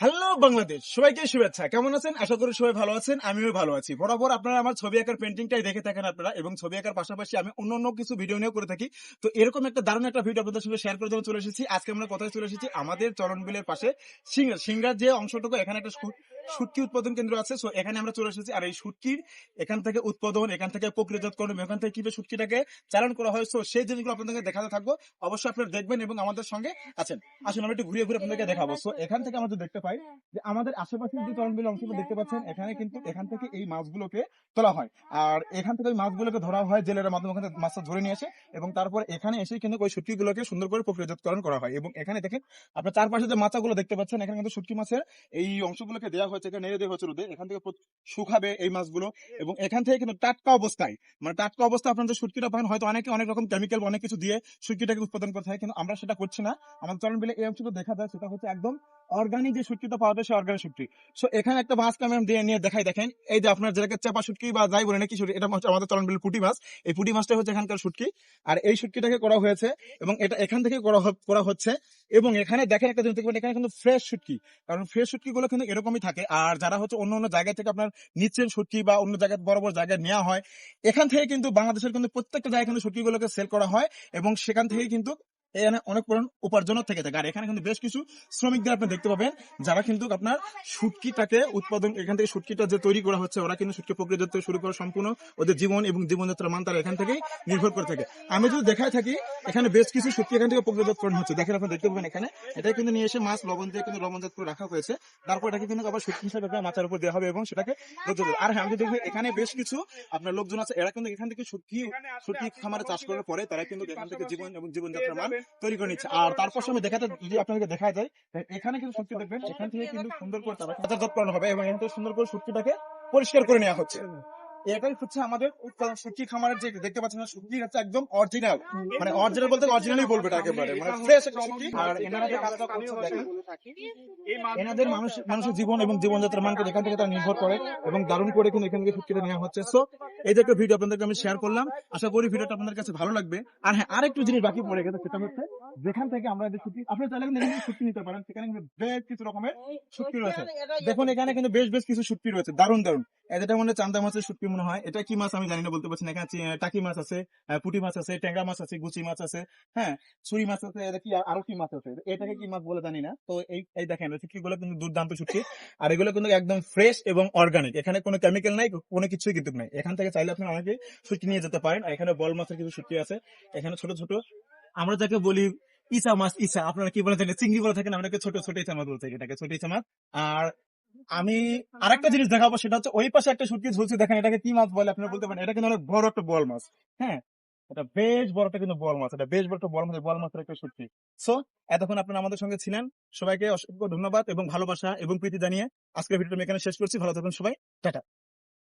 Hello Bangladesh, সবাইকে শুভেচ্ছা। কেমন আছেন? আশা করি সবাই ভালো আছেন, আমিও ভালো আছি। বরাবর আপনারা আমার ছবি আঁকার পেন্টিংটাই দেখে থাকেন আপনারা, এবং ছবি আঁকার পাশাপাশি আমি অন্য অন্য কিছু ভিডিও নিয়েও করে থাকি। তো এরকম একটা দারুণ একটা ভিডিও আপনাদের সঙ্গে শেয়ার করে যখন চলে এসেছি। আজকে আমরা কোথায় চলে এসেছি? আমাদের চরণ বিলের পাশে সিঙ্গার সিঙ্গার যে অংশটুকু, এখানে একটা শুটকি উৎপাদন কেন্দ্র আছে সো এখানে আমরা চলে এসেছি। আর এই শুটকির এখান থেকে উৎপাদন, এখান থেকে প্রক্রিয়াজাতকরণ এখান থেকে কীভাবে শুটকিটাকে চালান করা হয় সো সেই জিনিসগুলো আপনাদেরকে দেখাতে থাকব। অবশ্যই আপনারা দেখবেন এবং আমাদের সঙ্গে আছেন। আসুন, আমরা একটু ঘুরে ঘুরে আপনাদেরকে দেখাবো। সো এখান থেকে আমরা দেখতে পাই যে আমাদের আশেপাশে যে তরণবিল অংশগুলো দেখতে পাচ্ছেন, এখানে কিন্তু এখান থেকে এই মাছগুলোকে তোলা হয়। আর এখান থেকে ওই মাছগুলোকে ধরা হয় জেলের মাধ্যমে, ওখানে মাছটা ধরে নিয়ে আসে এবং তারপর এখানে এসে কিন্তু ওই শুটকিগুলোকে সুন্দর করে প্রক্রিয়াজাতকরণ করা হয়। এবং এখানে দেখেন, আপনার চারপাশে যে মাচাগুলো দেখতে পাচ্ছেন, এখানে কিন্তু শুটকি মাছের এই অংশগুলোকে দেওয়া হয়েছে এখানে নেড়ে দেওয়া হয়েছে রোদে। এখান থেকে শুকাবে এই মাছগুলো এবং এখান থেকে কিন্তু টাটকা অবস্থায় মানে টাটকা অবস্থায় আপনার যে শুটকিটা পাবেন হয়তো অনেকে অনেক রকম কেমিক্যাল অনেক কিছু দিয়ে শুটকিটাকে উৎপাদন করতে হয় কিন্তু আমরা সেটা করছি না। আমাদের চরণ বিলে এই অংশটা দেখা যায় সেটা হচ্ছে একদম অর্গানিক যে শুটকিটা পাওয়া যায় সে অর্গানিক শুটকি। সো এখানে একটা মাছকে আমি দিয়ে নিয়ে দেখাই দেখেন। এই যে আপনার যেটাকে চাপা শুটকি বা যাই বলে নাকি এটা হচ্ছে আমাদের চরণ বিলের পুটি মাছ। এই পুটি মাছটা হচ্ছে এখানকার শুটকি। আর এই শুটকিটাকে করা হয়েছে এবং এটা এখান থেকে করা করা হচ্ছে। এবং এখানে দেখেন একটা জিনিস দেখবেন এখানে কিন্তু ফ্রেশ শুটকি। কারণ ফ্রেশ শুটকি গুলো কিন্তু এরকমই থাকে। আর যারা হচ্ছে অন্য অন্য জায়গা থেকে আপনার নিচ্ছেন সুটকি বা অন্য জায়গায় বড় বড় জায়গায় নেওয়া হয়, এখান থেকে কিন্তু বাংলাদেশের কিন্তু প্রত্যেকটা জায়গায় কিন্তু সুটকি গুলোকে সেল করা হয় এবং সেখান থেকে কিন্তু এখানে অনেক পরিমাণ উপার্জনও থেকে থাকে। আর এখানে কিন্তু বেশ কিছু শ্রমিকদের আপনি দেখতে পাবেন, যারা কিন্তু আপনার শুটকিটাকে উৎপাদন, এখান থেকে শুটকিটা যে তৈরি করা হচ্ছে, ওরা কিন্তু শুটকি প্রক্রিয়া থেকে শুরু করে সম্পূর্ণ ওদের জীবন এবং জীবনযাত্রার মান তারা এখান থেকেই নির্ভর করে থাকে। আমি যদি দেখায় থাকি, এখানে বেশ কিছু শুটকি এখান থেকে প্রক্রিয়াজাতকরণ হচ্ছে। দেখেন আপনি দেখতে পাবেন এখানে এটা কিন্তু নিয়ে এসে মাছ, লবণ দিয়ে কিন্তু লবণজাত করে রাখা হয়েছে। তারপর এটাকে কিন্তু আবার শুটকি হিসাবে মাথার উপর দেওয়া হবে এবং সেটাকে আর হ্যাঁ আমি যদি এখানে বেশ কিছু আপনার লোকজন আছে, এরা কিন্তু এখান থেকে শুটকি শুটকি খামারে চাষ করার পরে তারা কিন্তু এখান থেকে জীবন এবং জীবনযাত্রার মান তৈরি করে নিচ্ছে। আর তারপর সময় দেখাতে যদি আপনাদেরকে দেখা যায় এখানে কিন্তু শুটকি দেখবেন, এখান থেকে কিন্তু সুন্দর করে তারা যত্ন হবে এবং এখান থেকে সুন্দর করে শুটকিটাকে পরিষ্কার করে নেওয়া হচ্ছে। এটাই হচ্ছে আমাদের উৎপাদন শুটকি খামারের যে দেখতে পাচ্ছেন শুটকি হচ্ছে একদম অরিজিনাল মানে অরিজিনাল বলতে অরিজিনালই বলবে এটা একেবারে। মানে ফ্রেশ শুটকি। আর এনারা যে কাজটা করছে দেখেন এনাদের মানুষ মানুষের জীবন এবং জীবনযাত্রার মানকে এখান থেকে তারা নির্ভর করে এবং দারুণ করে কিন্তু এখান থেকে শুটকিটা নেওয়া হচ্ছে। সো এই যে একটা ভিডিও আপনাদেরকে আমি শেয়ার করলাম আশা করি ভিডিওটা আপনাদের কাছে ভালো লাগবে। আর হ্যাঁ আরেকটু জিনিস বাকি পড়ে গেছে সেটা হচ্ছে যেখান থেকে আমরা যে শুটকি আপনি চাইলে কিন্তু এখানে শুটকি নিতে পারেন। সেখানে কিন্তু বেশ কিছু রকমের শুটকি রয়েছে। দেখুন এখানে কিন্তু বেশ বেশ কিছু শুটকি রয়েছে। দারুণ দারুণ। এই যেটা মনে চান্দা মাছের শুটকি মনে হয় এটা কি মাছ আমি জানি না বলতে পারছি না। এখানে টাকি মাছ আছে পুঁটি মাছ আছে ট্যাংরা মাছ আছে গুচি মাছ আছে হ্যাঁ? ছুরি মাছ আছে এটা কি আরও কি মাছ আছে? এটাকে কি মাছ বলে জানি না। তো এই এই দেখেন শুটকি গুলো কিন্তু দুর্দান্ত শুটকি আর এগুলো কিন্তু একদম ফ্রেশ এবং অর্গানিক এখানে কোনো কেমিক্যাল নাই কোনো কিছুই কিন্তু নাই। এখান থেকে চাইলে আপনি অনেকে শুটকি নিয়ে যেতে পারেন। আর এখানে বল মাছের কিছু শুটকি আছে। এখানে ছোট ছোট আমরা যাকে বলি ইচা মাছ ইচা আপনারা কি বলে থাকেন? চিংড়ি বলে থাকেন, আমরা ছোট ছোট ইচা মাছ বলতে এটাকে ছোট ইচা মাছ আর আমি আরেকটা জিনিস দেখাবো, সেটা হচ্ছে ওই পাশে একটা শুটকি ঝুলছে, দেখেন এটাকে কি মাছ বলে, আপনারা বলতে পারেন, এটা কিন্তু অনেক বড় একটা বল মাছ হ্যাঁ? এটা বেশ বড় একটা কিন্তু বল মাছ, এটা বেশ বড় একটা বল মাছ বল মাছের একটা শুটকি সো এতক্ষণ আপনারা আমাদের সঙ্গে ছিলেন, সবাইকে অসংখ্য ধন্যবাদ এবং ভালোবাসা এবং প্রীতি জানিয়ে আজকের ভিডিওটা আমি এখানে শেষ করছি, ভালো থাকুন সবাই, টাটা।